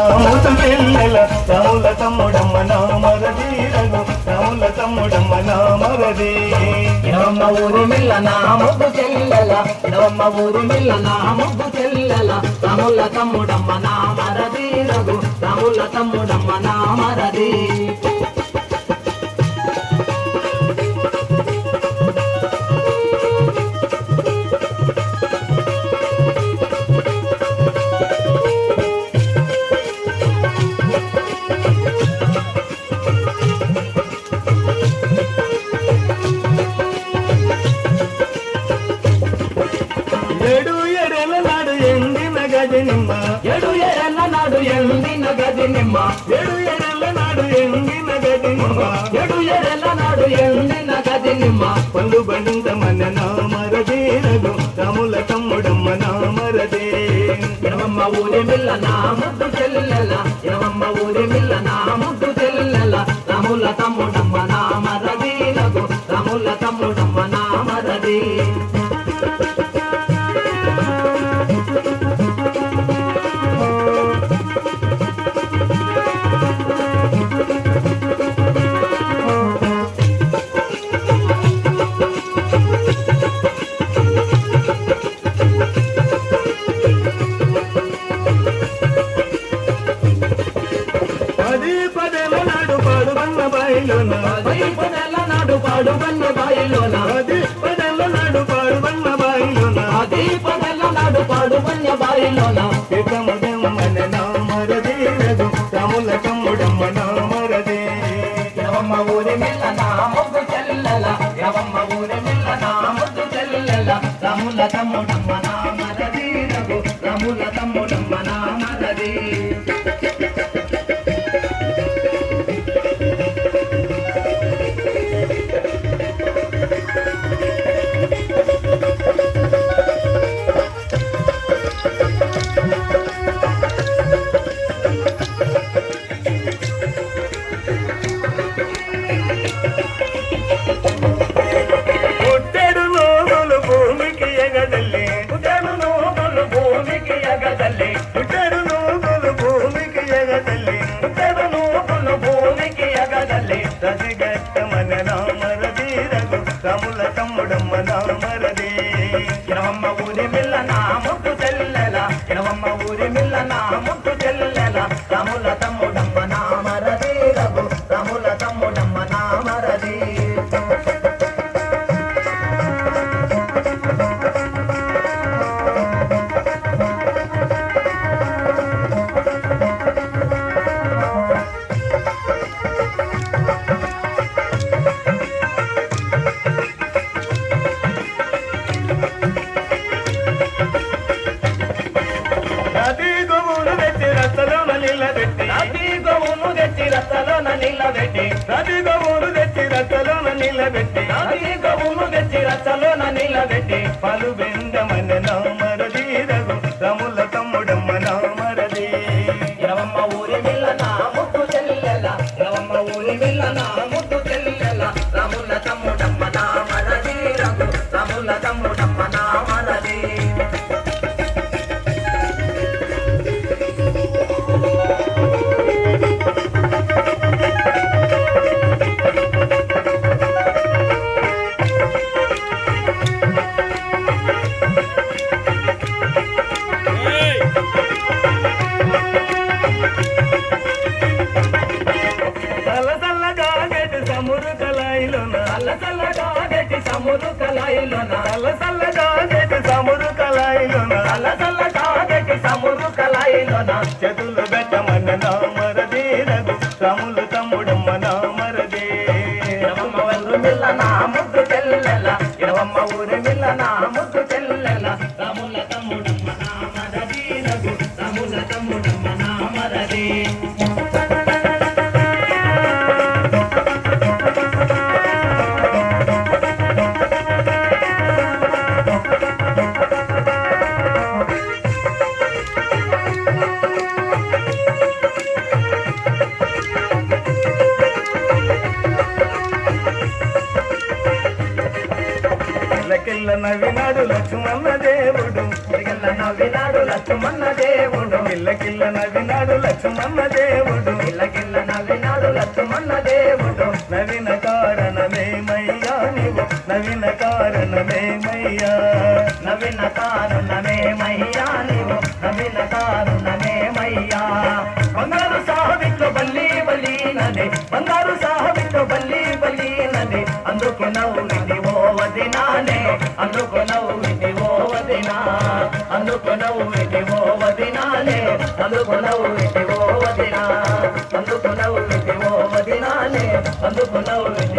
రాముల చెల్లెల రాముల తమ్ముడమ్మ నామరదీరగు రాముల తమ్ముడమ్మ నా నామరదీ నమ్మ ఊరు మిల్ల నా ముగ్గు చెల్లెల నమ్మ ఊరు మిల్ల నా ముగ్గు చెల్లెల రాముల తమ్ముడమ్మ నా మరది రఘు రాముల తమ్ముడమ్మ నా మరది గది నిమ్మ ఎడు ఎరల నాడు ఎండిన గది నిమ్మ ఎడు ఎరల నాడు ఎండిన నిమ్మ ఎడు ఎరల నాడు ఎండిన గది నిమ్మ పండు పళ్ళు మన నామరదీరగు తముల తమ్ముడమ్మ నామరదే. ఇనవమ్మ ఊరి మిల్ల నా ముద్దు చెల్లెల. ఇనవమ్మ ఊరి మిల్ల నా ముద్దు చెల్లెల. తముల తమ్ముడు నాడు పాడు కన్న బాయిలోన పది పదేల నాడు పాడుబన్న బాయిలోన అది పదల నాడు పాడు కన్న బాయిలోన పితముదమ్మన నామరదీరగు రాముల తమ్ముడమ్మ నామరదే యవమ్మ ఊరి మిల్ల నా ముగ్గు చెల్లెల యవమ్మ ఊరి మిల్ల నా ముగ్గు చెల్లెల రాముల తమ్ముడమ్మ నా మరది రఘు. రాముల తమ్ముడమ్మ నా మరది యవమ్మ ఊరి మిల్ల నా ముగ్గు నిలబెట్టి. నది గోవును తెచ్చి రసలోన నిలబెట్టి. నది గోవులు తెచ్చి రసలోన నిలబెట్టి. నది గోవును తెచ్చి రసలోన నిలబెట్టి. పలు బెందమన నామరదీరగు రముల తమ్ముడమ్మ నామరది. రవమ్మ ఊరి మిల్ల నా ముక్కు చెల్లెల. రవమ్మ ఊరి మిల్ల నా చల్ల చల్లగా గట్టి సమురు కలాయిలోన చల్ల చల్లగా గెటి సమురు కలాయిలోన చల్ల చల్లగా గట్టి సమురు కలాయిలోన చేతులు పెట్టమన్న నామరదీరగు రాముల తమ్ముడమ్మ నామరదే యవమ్మ ఊరి మిల్ల నా ముగ్గు చెల్లెల. యవమ్మ ఊరి మిల్ల నా ముగ్గు చెల్లెల. తమ్ముడమ్మ నా మరది రాముల లకెల్ల నవ్వినాడు లక్ష్మణ దేవుడు. తిరిగల్ల నవ్వినాడు లక్ష్మణ దేవుడు. కిల్ల కిల్ల నవ్వినాడు లక్ష్మణ దేవుడు. గిల్లగిల్ల నవ్వినాడు లక్ష్మణ దేవుడు. నవీన కారణమేమయ్యా నీవు. నవీన కారణమేమయ్యా నవీన కారుణమేమయ్యా నీవు. నవీన కారుణమేమయ్యా బంగారు సాహబిట్లో బల్లి బలీనది బంగారు సాహబిట్లో బల్లి బలీనది అందుకు నవ్వు Hola, hola.